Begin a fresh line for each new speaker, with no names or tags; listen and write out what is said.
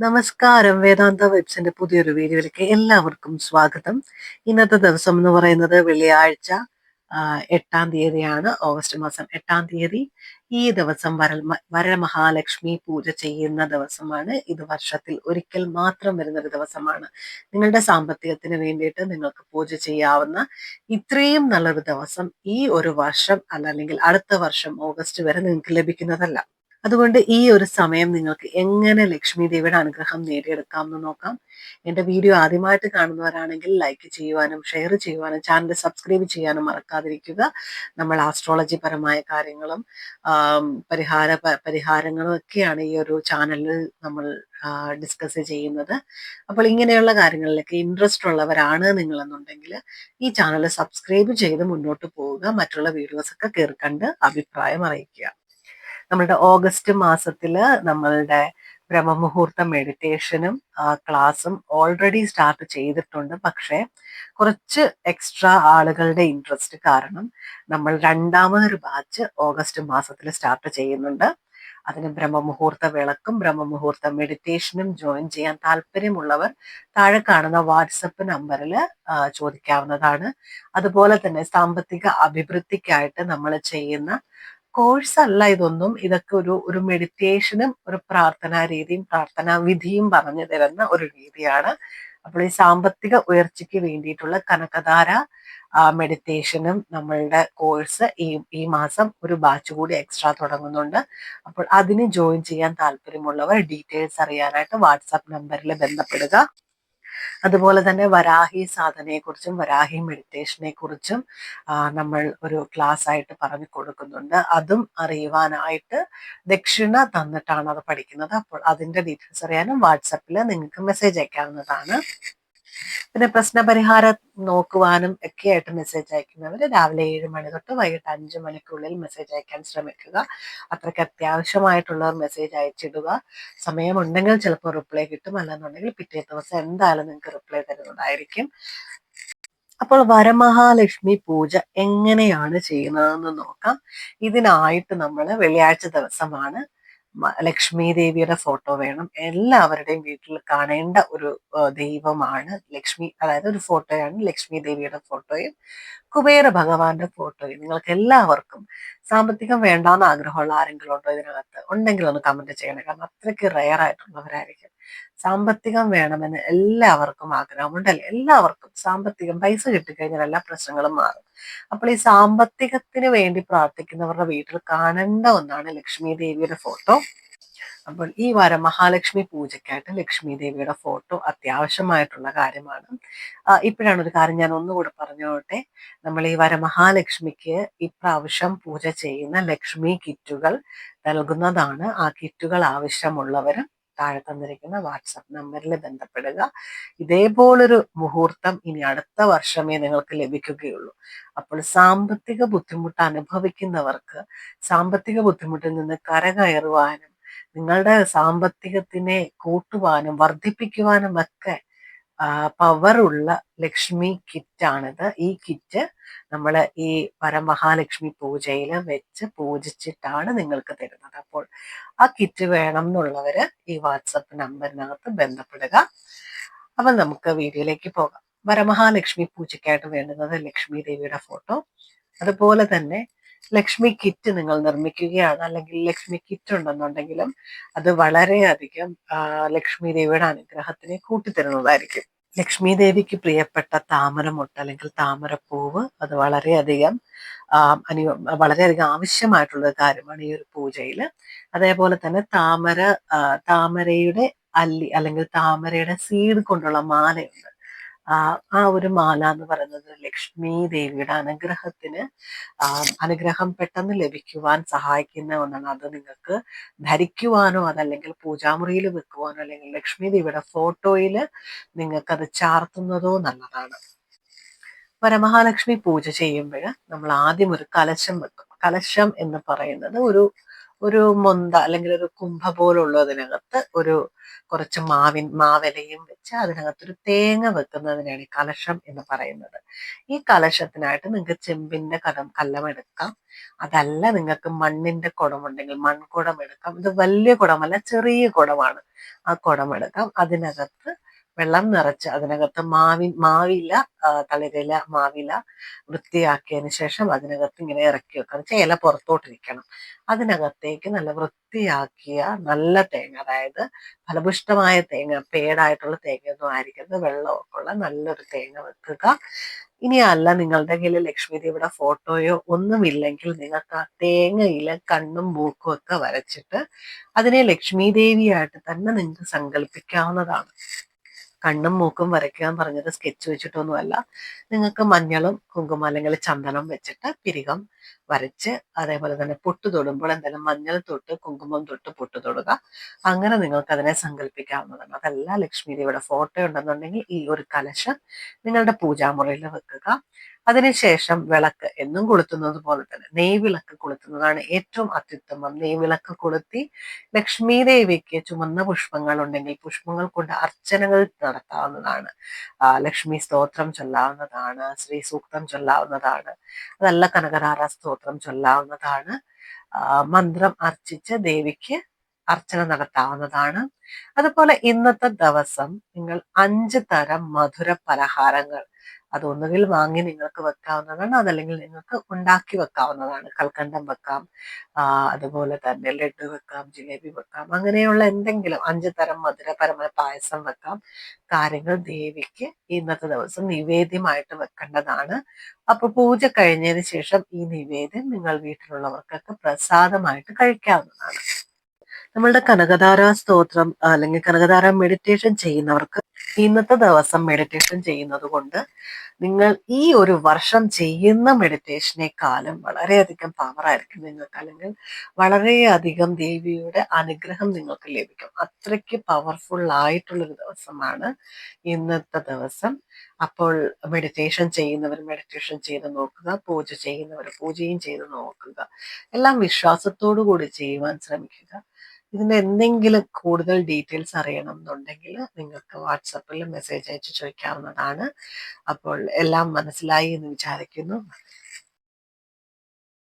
നമസ്കാരം. വേദാന്ത വെബ്സിന്റെ പുതിയൊരു വീഡിയോയിലേക്ക് എല്ലാവർക്കും സ്വാഗതം. ഇന്നത്തെ ദിവസം എന്ന് പറയുന്നത് വെള്ളിയാഴ്ച എട്ടാം തീയതിയാണ് ഓഗസ്റ്റ് മാസം എട്ടാം തീയതി. ഈ ദിവസം വരൽ വരമഹാലക്ഷ്മി പൂജ ചെയ്യുന്ന ദിവസമാണ്. ഇത് വർഷത്തിൽ ഒരിക്കൽ മാത്രം വരുന്ന ഒരു ദിവസമാണ്. നിങ്ങളുടെ സാമ്പത്തികത്തിന് വേണ്ടിയിട്ട് നിങ്ങൾക്ക് പൂജ ചെയ്യാവുന്ന ഇത്രയും നല്ലൊരു ദിവസം ഈ ഒരു വർഷം അല്ലെങ്കിൽ അടുത്ത വർഷം ഓഗസ്റ്റ് വരെ നിങ്ങൾക്ക് ലഭിക്കുന്നതല്ല. അതുകൊണ്ട് ഈ ഒരു സമയം നിങ്ങൾക്ക് എങ്ങനെ ലക്ഷ്മി ദേവിയുടെ അനുഗ്രഹം നേടിയെടുക്കാം എന്ന് നോക്കാം. എന്റെ വീഡിയോ ആദ്യമായിട്ട് കാണുന്നവരാണെങ്കിൽ ലൈക്ക് ചെയ്യുവാനും ഷെയർ ചെയ്യുവാനും ചാനൽ സബ്സ്ക്രൈബ് ചെയ്യാനും മറക്കാതിരിക്കുക. നമ്മൾ ആസ്ട്രോളജി പരമായ കാര്യങ്ങളും പരിഹാര പരിഹാരങ്ങളും ഒക്കെയാണ് ഈ ഒരു ചാനലിൽ നമ്മൾ ഡിസ്കസ് ചെയ്യുന്നത്. അപ്പോൾ ഇങ്ങനെയുള്ള കാര്യങ്ങളിലൊക്കെ ഇൻട്രസ്റ്റ് ഉള്ളവരാണ് നിങ്ങളെന്നുണ്ടെങ്കിൽ ഈ ചാനൽ സബ്സ്ക്രൈബ് ചെയ്ത് മുന്നോട്ട് പോവുക. മറ്റുള്ള വീഡിയോസ് ഒക്കെ കയറി കണ്ട് അഭിപ്രായം അറിയിക്കുക. നമ്മളുടെ ഓഗസ്റ്റ് മാസത്തിൽ നമ്മളുടെ ബ്രഹ്മമുഹൂർത്ത മെഡിറ്റേഷനും ക്ലാസ്സും ഓൾറെഡി സ്റ്റാർട്ട് ചെയ്തിട്ടുണ്ട്. പക്ഷേ കുറച്ച് എക്സ്ട്രാ ആളുകളുടെ ഇൻട്രസ്റ്റ് കാരണം നമ്മൾ രണ്ടാമതൊരു ബാച്ച് ഓഗസ്റ്റ് മാസത്തിൽ സ്റ്റാർട്ട് ചെയ്യുന്നുണ്ട്. അതിന് ബ്രഹ്മമുഹൂർത്ത വിളക്കും ബ്രഹ്മമുഹൂർത്ത മെഡിറ്റേഷനും ജോയിൻ ചെയ്യാൻ താല്പര്യമുള്ളവർ താഴെ കാണുന്ന വാട്സപ്പ് നമ്പറിൽ ചോദിക്കാവുന്നതാണ്. അതുപോലെ തന്നെ സാമ്പത്തിക അഭിവൃദ്ധിക്കായിട്ട് നമ്മൾ ചെയ്യുന്ന കോഴ്സ് അല്ല ഇതൊന്നും. ഇതൊക്കെ ഒരു ഒരു മെഡിറ്റേഷനും ഒരു പ്രാർത്ഥനാ രീതിയും പ്രാർത്ഥനാ വിധിയും പറഞ്ഞു തരുന്ന ഒരു രീതിയാണ്. അപ്പോൾ ഈ സാമ്പത്തിക ഉയർച്ചയ്ക്ക് വേണ്ടിയിട്ടുള്ള കനകധാര മെഡിറ്റേഷനും നമ്മളുടെ കോഴ്സ് ഈ ഈ മാസം ഒരു ബാച്ച് കൂടി എക്സ്ട്രാ തുടങ്ങുന്നുണ്ട്. അപ്പോൾ അതിന് ജോയിൻ ചെയ്യാൻ താല്പര്യമുള്ളവർ ഡീറ്റെയിൽസ് അറിയാനായിട്ട് വാട്സാപ്പ് നമ്പറിൽ ബന്ധപ്പെടുക. അതുപോലെ തന്നെ വരാഹി സാധനയെക്കുറിച്ചും വരാഹി മെഡിറ്റേഷനെ കുറിച്ചും നമ്മൾ ഒരു ക്ലാസ് ആയിട്ട് പറഞ്ഞു കൊടുക്കുന്നുണ്ട്. അതും അറിയുവാനായിട്ട് ദക്ഷിണ തന്നിട്ടാണ് അത് പഠിക്കുന്നത്. അപ്പോൾ അതിന്റെ ഡീറ്റെയിൽസ് അറിയാനും വാട്സപ്പിൽ നിങ്ങൾക്ക് മെസ്സേജ് അയക്കാവുന്നതാണ്. പിന്നെ പ്രശ്നപരിഹാരം നോക്കുവാനും ഒക്കെ ആയിട്ട് മെസ്സേജ് അയക്കുന്നവർ രാവിലെ ഏഴ് മണി തൊട്ട് വൈകിട്ട് അഞ്ച് മണിക്കുള്ളിൽ മെസ്സേജ് അയക്കാൻ ശ്രമിക്കുക. അത്രയ്ക്ക് അത്യാവശ്യമായിട്ടുള്ളവർ മെസ്സേജ് അയച്ചിടുക. സമയമുണ്ടെങ്കിൽ ചിലപ്പോൾ റിപ്ലൈ കിട്ടും. അല്ലെന്നുണ്ടെങ്കിൽ പിറ്റേ ദിവസം എന്തായാലും നിങ്ങൾക്ക് റിപ്ലൈ തരുന്നതായിരിക്കും. അപ്പോൾ വരമഹാലക്ഷ്മി പൂജ എങ്ങനെയാണ് ചെയ്യുന്നതെന്ന് നോക്കാം. ഇതിനായിട്ട് നമ്മൾ വെള്ളിയാഴ്ച ദിവസമാണ് ലക്ഷ്മി ദേവിയുടെ ഫോട്ടോ വേണം. എല്ലാവരുടെയും വീട്ടിൽ കാണേണ്ട ഒരു ദൈവമാണ് ലക്ഷ്മി. അതായത് ഒരു ഫോട്ടോയാണ് ലക്ഷ്മി ദേവിയുടെ ഫോട്ടോയും കുബേര ഭഗവാന്റെ ഫോട്ടോയും നിങ്ങൾക്ക് എല്ലാവർക്കും സാമ്പത്തികം വേണ്ടാന്ന് ആഗ്രഹമുള്ള ആരെങ്കിലും ഉണ്ടോ ഇതിനകത്ത്? ഉണ്ടെങ്കിൽ ഒന്ന് കമന്റ് ചെയ്യണം. കാരണം അത്രയ്ക്ക് റെയർ ആയിട്ടുള്ളവരായിരിക്കും. സാമ്പത്തികം വേണമെന്ന് എല്ലാവർക്കും ആഗ്രഹമുണ്ടല്ലേ? എല്ലാവർക്കും സാമ്പത്തികം പൈസ കിട്ടിക്കഴിഞ്ഞാൽ എല്ലാ പ്രശ്നങ്ങളും മാറും. അപ്പോൾ ഈ സാമ്പത്തികത്തിന് വേണ്ടി പ്രാർത്ഥിക്കുന്നവരുടെ വീട്ടിൽ കാണേണ്ട ഒന്നാണ് ലക്ഷ്മി ദേവിയുടെ ഫോട്ടോ അപ്പോൾ ഈ വാരം മഹാലക്ഷ്മി പൂജയ്ക്കായിട്ട് ലക്ഷ്മി ദേവിയുടെ ഫോട്ടോ അത്യാവശ്യമായിട്ടുള്ള കാര്യമാണ്. ഇപ്പോഴാണ് ഒരു കാര്യം ഞാൻ ഒന്നുകൂടെ പറഞ്ഞോട്ടെ. നമ്മൾ ഈ വരമഹാലക്ഷ്മിക്ക് ഇപ്രാവശ്യം പൂജ ചെയ്യുന്ന ലക്ഷ്മി കിറ്റുകൾ നൽകുന്നതാണ്. ആ കിറ്റുകൾ ആവശ്യമുള്ളവർ താഴെ തന്നിരിക്കുന്ന വാട്സപ്പ് നമ്പറിൽ ബന്ധപ്പെടുക. ഇതേപോലൊരു മുഹൂർത്തം ഇനി അടുത്ത വർഷമേ നിങ്ങൾക്ക് ലഭിക്കുകയുള്ളൂ. അപ്പോൾ സാമ്പത്തിക ബുദ്ധിമുട്ട് അനുഭവിക്കുന്നവർക്ക് സാമ്പത്തിക ബുദ്ധിമുട്ടിൽ നിന്ന് കരകയറുവാനും നിങ്ങളുടെ സാമ്പത്തികത്തിനെ കൂട്ടുവാനും വർദ്ധിപ്പിക്കുവാനും ഒക്കെ പവറുള്ള ലക്ഷ്മി കിറ്റാണിത്. ഈ കിറ്റ് നമ്മൾ ഈ പരമഹാലക്ഷ്മി പൂജയിൽ വെച്ച് പൂജിച്ചിട്ടാണ് നിങ്ങൾക്ക് തരുന്നത്. അപ്പോൾ ആ കിറ്റ് വേണം എന്നുള്ളവര് ഈ വാട്സപ്പ് നമ്പറിനകത്ത് ബന്ധപ്പെടുക. അപ്പം നമുക്ക് വീഡിയോയിലേക്ക് പോകാം. വരമഹാലക്ഷ്മി പൂജയ്ക്കായിട്ട് വേണ്ടുന്നത് ലക്ഷ്മി ദേവിയുടെ ഫോട്ടോ. അതുപോലെ തന്നെ ലക്ഷ്മി കിറ്റ് നിങ്ങൾ നിർമ്മിക്കുകയാണ്. അല്ലെങ്കിൽ ലക്ഷ്മി കിറ്റ് ഉണ്ടെന്നുണ്ടെങ്കിലും അത് വളരെയധികം ലക്ഷ്മി ദേവിയുടെ അനുഗ്രഹത്തിനെ കൂട്ടിത്തരുന്നതായിരിക്കും. ലക്ഷ്മി ദേവിക്ക് പ്രിയപ്പെട്ട താമരമുട്ട അല്ലെങ്കിൽ താമരപ്പൂവ് അത് വളരെയധികം അനു വളരെയധികം ആവശ്യമായിട്ടുള്ള കാര്യമാണ് ഈ ഒരു പൂജയിൽ അതേപോലെ തന്നെ താമര താമരയുടെ അല്ലി അല്ലെങ്കിൽ താമരയുടെ സീഡ് കൊണ്ടുള്ള മാലയുണ്ട്. ആ ആ ഒരു മാല എന്ന് പറയുന്നത് ലക്ഷ്മി ദേവിയുടെ അനുഗ്രഹത്തിന് അനുഗ്രഹം പെട്ടെന്ന് ലഭിക്കുവാൻ സഹായിക്കുന്ന ഒന്നാണ്. അത് നിങ്ങൾക്ക് ധരിക്കുവാനോ അതല്ലെങ്കിൽ പൂജാമുറിയിൽ വെക്കുവാനോ അല്ലെങ്കിൽ ലക്ഷ്മി ദേവിയുടെ ഫോട്ടോയിൽ നിങ്ങൾക്ക് അത് ചാർത്തുന്നതോ നല്ലതാണ്. വരമഹാലക്ഷ്മി പൂജ ചെയ്യുമ്പോൾ നമ്മൾ ആദ്യം ഒരു കലശം വെക്കും. കലശം എന്ന് പറയുന്നത് ഒരു ഒരു മൊന്ത അല്ലെങ്കിൽ ഒരു കുംഭ പോലുള്ളതിനകത്ത് ഒരു കുറച്ച് മാവിൻ മാവിലയും വെച്ച് അതിനകത്തൊരു തേങ്ങ വെക്കുന്നതിനാണ് ഈ കലശം എന്ന് പറയുന്നത്. ഈ കലശത്തിനായിട്ട് നിങ്ങൾക്ക് ചെമ്പിന്റെ കലം കല്ലം എടുക്കാം. അതല്ല നിങ്ങൾക്ക് മണ്ണിന്റെ കുടമുണ്ടെങ്കിൽ മൺകുടം എടുക്കാം. ഇത് വലിയ കുടമല്ല ചെറിയ കുടമാണ്. ആ കുടമെടുക്കാം അതിനകത്ത് വെള്ളം നിറച്ച് അതിനകത്ത് മാവി മാവില തളിരില മാവില വൃത്തിയാക്കിയതിന് ശേഷം അതിനകത്ത് ഇങ്ങനെ ഇറക്കി വെക്കണം. വെച്ചാൽ ഇല പുറത്തോട്ടിരിക്കണം. അതിനകത്തേക്ക് നല്ല വൃത്തിയാക്കിയ നല്ല തേങ്ങ അതായത് ഫലപുഷ്ടമായ തേങ്ങ പേടായിട്ടുള്ള തേങ്ങയൊന്നും ആയിരിക്കരുത്. വെള്ളമൊക്കെ ഉള്ള നല്ലൊരു തേങ്ങ വെക്കുക. ഇനി അല്ല നിങ്ങളുടെ കയ്യിൽ ലക്ഷ്മി ദേവിയുടെ ഫോട്ടോയോ ഒന്നുമില്ലെങ്കിൽ നിങ്ങൾക്ക് ആ ഇല കണ്ണും മൂക്കും ഒക്കെ വരച്ചിട്ട് അതിനെ ലക്ഷ്മി ദേവിയായിട്ട് തന്നെ നിങ്ങൾക്ക് സങ്കല്പിക്കാവുന്നതാണ്. കണ്ണും മൂക്കും വരയ്ക്കുക എന്ന് പറഞ്ഞത് സ്കെച്ച് വെച്ചിട്ടൊന്നുമല്ല. നിങ്ങൾക്ക് മഞ്ഞളും കുങ്കുമം അല്ലെങ്കിൽ ചന്ദനം വെച്ചിട്ട് പിരികം വരച്ച് അതേപോലെ തന്നെ പൊട്ട് തൊടുമ്പോൾ എന്തായാലും മഞ്ഞൾ തൊട്ട് കുങ്കുമം തൊട്ട് പൊട്ട് തൊടുക. അങ്ങനെ നിങ്ങൾക്ക് അതിനെ സങ്കല്പിക്കാവുന്നതാണ്. അതല്ല ലക്ഷ്മി ദേവിയുടെ ഫോട്ടോ ഉണ്ടെന്നുണ്ടെങ്കിൽ ഈ ഒരു കലശം നിങ്ങളുടെ പൂജാമുറിയിൽ വെക്കുക. അതിനുശേഷം വിളക്ക് എന്നും കൊളുത്തുന്നത് പോലെ തന്നെ നെയ്വിളക്ക് കൊളുത്തുന്നതാണ് ഏറ്റവും അത്യുത്തമം. നെയ്വിളക്ക് കൊളുത്തി ലക്ഷ്മി ദേവിക്ക് ചുമന്ന പുഷ്പങ്ങൾ ഉണ്ടെങ്കിൽ പുഷ്പങ്ങൾ കൊണ്ട് അർച്ചനകൾ നടത്താവുന്നതാണ്. ലക്ഷ്മി സ്തോത്രം ചൊല്ലാവുന്നതാണ് ശ്രീ സൂക്തം ചൊല്ലാവുന്നതാണ് അതല്ല കനകരാര സ്തോത്രം ചൊല്ലാവുന്നതാണ്. മന്ത്രം അർച്ചിച്ച് ദേവിക്ക് അർച്ചന നടത്താവുന്നതാണ്. അതുപോലെ ഇന്നത്തെ ദിവസം നിങ്ങൾ അഞ്ച് തരം മധുര പലഹാരങ്ങൾ അതൊന്നുകിൽ വാങ്ങി നിങ്ങൾക്ക് വെക്കാവുന്നതാണ് അതല്ലെങ്കിൽ നിങ്ങൾക്ക് ഉണ്ടാക്കി വെക്കാവുന്നതാണ്. കൽക്കണ്ടം വെക്കാം അതുപോലെ തന്നെ ലഡു വെക്കാം ജിലേബി വെക്കാം അങ്ങനെയുള്ള എന്തെങ്കിലും അഞ്ച് തരം മധുരപരമായ പായസം വെക്കാം. കാര്യങ്ങൾ ദേവിക്ക് ഇന്നത്തെ ദിവസം നിവേദ്യമായിട്ട് വെക്കേണ്ടതാണ്. അപ്പൊ പൂജ കഴിഞ്ഞതിന് ശേഷം ഈ നിവേദ്യം നിങ്ങൾ വീട്ടിലുള്ളവർക്കൊക്കെ പ്രസാദമായിട്ട് കഴിക്കാവുന്നതാണ്. നമ്മളുടെ കനകധാര സ്തോത്രം അല്ലെങ്കിൽ കനകധാര മെഡിറ്റേഷൻ ചെയ്യുന്നവർക്ക് ഇന്നത്തെ ദിവസം മെഡിറ്റേഷൻ ചെയ്യുന്നത് കൊണ്ട് നിങ്ങൾ ഈ ഒരു വർഷം ചെയ്യുന്ന മെഡിറ്റേഷനേക്കാളും വളരെയധികം പവർ ആയിരിക്കും നിങ്ങൾക്ക്. അല്ലെങ്കിൽ വളരെയധികം ദേവിയുടെ അനുഗ്രഹം നിങ്ങൾക്ക് ലഭിക്കും. അത്രയ്ക്ക് പവർഫുൾ ആയിട്ടുള്ളൊരു ദിവസമാണ് ഇന്നത്തെ ദിവസം. അപ്പോൾ മെഡിറ്റേഷൻ ചെയ്യുന്നവർ മെഡിറ്റേഷൻ ചെയ്ത് നോക്കുക പൂജ ചെയ്യുന്നവർ പൂജയും ചെയ്ത് നോക്കുക. എല്ലാം വിശ്വാസത്തോടു കൂടി ചെയ്യുവാൻ ശ്രമിക്കുക. ഇതിന് എന്തെങ്കിലും കൂടുതൽ ഡീറ്റെയിൽസ് അറിയണം എന്നുണ്ടെങ്കിൽ നിങ്ങൾക്ക് വാട്സപ്പിൽ മെസ്സേജ് അയച്ച് ചോദിക്കാവുന്നതാണ്. അപ്പോൾ എല്ലാം മനസ്സിലായി എന്ന് വിചാരിക്കുന്നു.